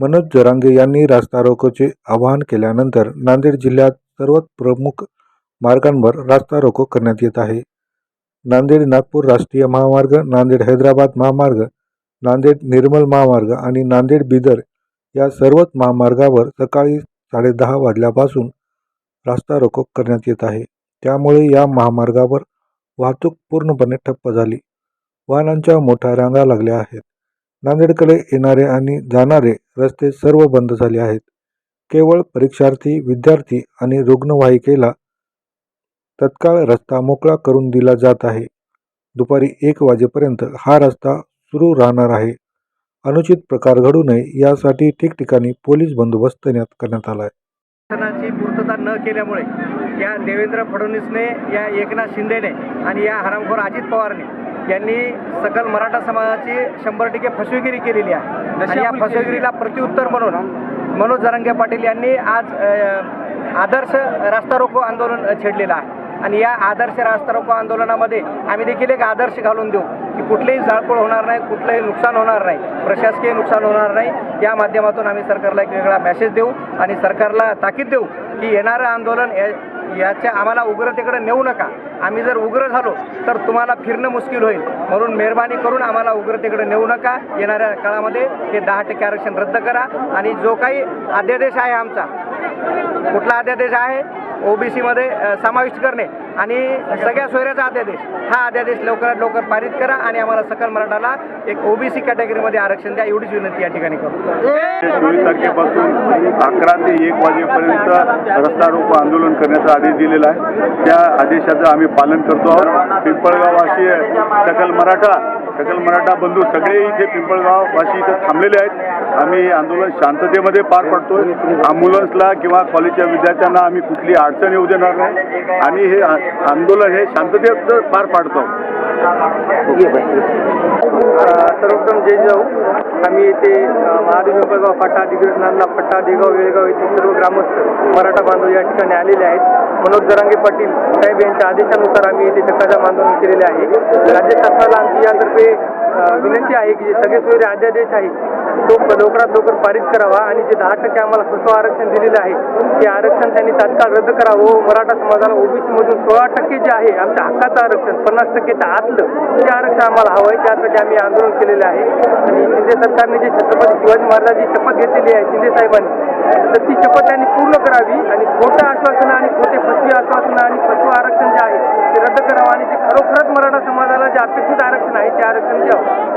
मनोज जरांगे यांनी रास्ता रोकोचे आवाहन केल्यानंतर नांदेड जिल्ह्यात सर्वच प्रमुख मार्गांवर रास्ता रोको करण्यात येत आहे. नांदेड नागपूर राष्ट्रीय महामार्ग नांदेड हैदराबाद महामार्ग नांदेड निर्मल महामार्ग आणि नांदेड बिदर या सर्वच महामार्गावर सकाळी साडेदहा वाजल्यापासून रास्ता रोको करण्यात येत आहे. त्यामुळे या महामार्गावर वाहतूक पूर्णपणे ठप्प झाली. वाहनांच्या मोठ्या रांगा लागल्या आहेत. नांदेडकडे येणारे आणि जाणारे रस्ते सर्व बंद झाले आहेत. केवळ परीक्षार्थी विद्यार्थी आणि रुग्णवाहिकेला तत्काळ रस्ता मोकळा करून दिला जात आहे. दुपारी एक वाजेपर्यंत हा रस्ता सुरू राहणार आहे. अनुचित प्रकार घडू नये यासाठी ठिकठिकाणी पोलीस बंदोबस्त तैनात करण्यात आला आहे शासनाची पूर्तता न केल्यामुळे या देवेंद्र फडणवीसने या एकनाथ शिंदेने आणि या हरामखोर अजित पवारने यांनी सकल मराठा समाजाची शंभर टक्के फसवेगिरी केलेली आहे. आणि या फसवेगिरीला प्रत्युत्तर म्हणून मनोज जरांगे पाटील यांनी आज आदर्श रास्ता रोको आंदोलन छेडलेलं आहे. आणि या आदर्श रास्ता रोको आंदोलनामध्ये आम्ही देखील एक आदर्श घालून देऊ की कुठलीही जाळपोळ होणार नाही कुठलंही नुकसान होणार नाही प्रशासकीय नुकसान होणार नाही. या माध्यमातून आम्ही सरकारला एक वेगळा मेसेज देऊ आणि सरकारला ताकीद देऊ की येणारं आंदोलन याच्या आम्हाला उग्रतेकडे नेऊ नका. आम्ही जर उग्र झालो तर तुम्हाला फिरणं मुश्किल होईल. म्हणून मेहरबानी करून आम्हाला उग्रतेकडे नेऊ नका. येणाऱ्या काळामध्ये हे दहा टक्के आरक्षण रद्द करा. आणि जो काही अध्यादेश आहे आमचा कुठला अध्यादेश आहे? ओबीसीमध्ये समाविष्ट करणे. आणि सगळ्या सोयऱ्याचा अध्यादेश. हा अध्यादेश लवकरात लवकर पारित करा आणि आम्हाला सकल मराठाला एक ओबीसी कॅटेगरीमध्ये आरक्षण द्या एवढीच विनंती या ठिकाणी करतो. चोवीस तारखेपासून अकरा ते एक वाजेपर्यंत रस्ता रोको आंदोलन करण्याचा आदेश दिलेला आहे. त्या आदेशाचं आम्ही पालन करतो आहोत. पिंपळगाववासी सकल मराठा सकल मराठा बंधू सगळे इथे पिंपळगाववासी इथं थांबलेले आहेत. आम्ही आंदोलन शांततेमध्ये पार पाडतोय. ॲम्ब्युलन्सला किंवा कॉलेजच्या विद्यार्थ्यांना आम्ही कुठली अडचण येऊ देणार नाही. आणि हे आंदोलन हे शांततेत पार पाडतो. सर्वप्रथम जय जाऊ आम्ही येथे महादेव पिंपळगाव फाटा दिग्रज नांदला फट्टा देगाव वेळगाव येथे सर्व ग्रामस्थ मराठा बांधव या ठिकाणी आलेले आहेत. मनोज जरांगे पाटील साहेब यांच्या आदेशानुसार आम्ही येथे चक्काजाम आंदोलन केलेले आहे. राज्य शासनाला आमची यातर्फे विनंती आहे की जे सगळे सोयरे अध्यादेश आहे तो लवकरात लवकर पारित करावा आणि जे दहा टक्के आम्हाला सुसव आरक्षण दिलेलं आहे ते आरक्षण त्यांनी तात्काळ रद्द करावं. मराठा समाजाला ओबीसीमधून सोळा टक्के जे आहे आमच्या हक्काचं आरक्षण पन्नास टक्केच्या आतलं ते आरक्षण आम्हाला हवं आहे. त्यासाठी आम्ही आंदोलन केलेलं आहे. आणि शिंदे सरकारने जे छत्रपती शिवाजी महाराजांची शपथ घेतलेली आहे शिंदे साहेबांनी तर ती शपथ त्यांनी पूर्ण करावी आणि खोटं आश्वासनं आणि खोटे फसवी आश्वासनं आणि फसवं आरक्षण जे आहे ते रद्द करावं. आणि जे खरोखरच मराठा समाजाला जे अपेक्षित आरक्षण आहे ते आरक्षण द्यावं.